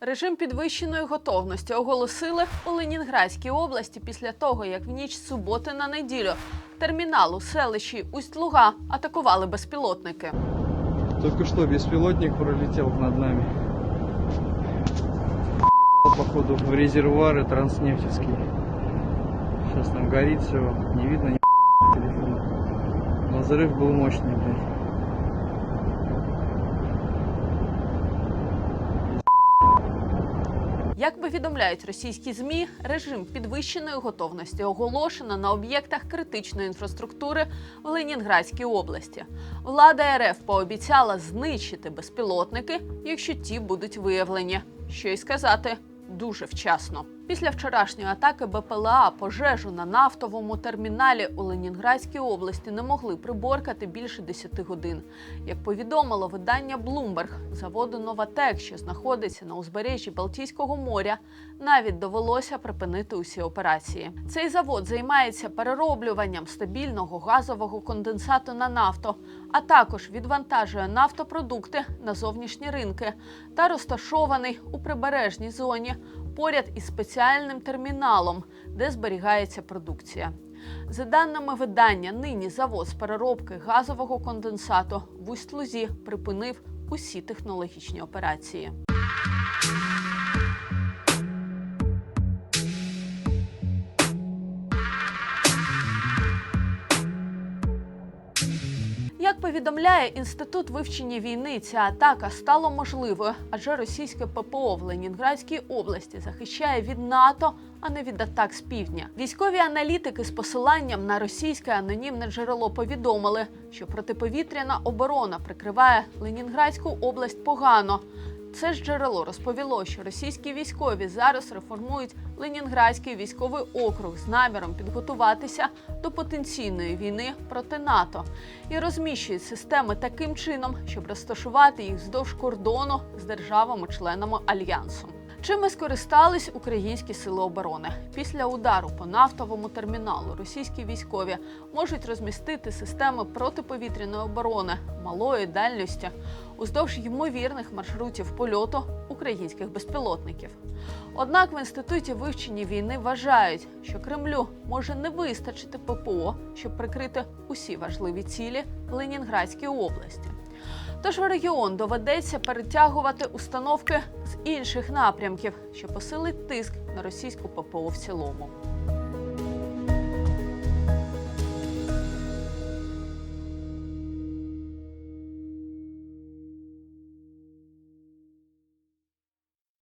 Режим підвищеної готовності оголосили у Ленінградській області після того, як в ніч з суботи на неділю термінал у селищі Усть-Луга атакували безпілотники. Только что беспилотник пролетел над нами. Ебал, походу, в резервуары транснефтевский. Сейчас там горит все, не видно ни телефона. Но взрыв был мощный, блядь. Як повідомляють російські змі, режим підвищеної готовності оголошено на об'єктах критичної інфраструктури в Ленінградській області. Влада РФ пообіцяла знищити безпілотники, якщо ті будуть виявлені. Що й сказати дуже вчасно. Після вчорашньої атаки БПЛА пожежу на нафтовому терміналі у Ленінградській області не могли приборкати більше 10 годин. Як повідомило видання Bloomberg, заводу Новатек, що знаходиться на узбережжі Балтійського моря, навіть довелося припинити усі операції. Цей завод займається перероблюванням стабільного газового конденсату на нафту, а також відвантажує нафтопродукти на зовнішні ринки та розташований у прибережній зоні поряд із спеціальним терміналом, де зберігається продукція. За даними видання, нині завод з переробки газового конденсату в Усть-Лузі припинив усі технологічні операції. Як повідомляє інститут вивчення війни, ця атака стала можливою, адже російське ППО в Ленінградській області захищає від НАТО, а не від атак з півдня. Військові аналітики з посиланням на російське анонімне джерело повідомили, що протиповітряна оборона прикриває Ленінградську область погано. Це ж джерело розповіло, що російські військові зараз реформують Ленінградський військовий округ з наміром підготуватися до потенційної війни проти НАТО. І розміщують системи таким чином, щоб розташувати їх вздовж кордону з державами-членами альянсу. Чим і скористались українські сили оборони? Після удару по нафтовому терміналу російські військові можуть розмістити системи протиповітряної оборони малої дальності уздовж ймовірних маршрутів польоту українських безпілотників. Однак в інституті вивчення війни вважають, що Кремлю може не вистачити ППО, щоб прикрити усі важливі цілі в Ленінградській області. Тож в регіон доведеться перетягувати установки з інших напрямків, що посилить тиск на російську ППО в цілому.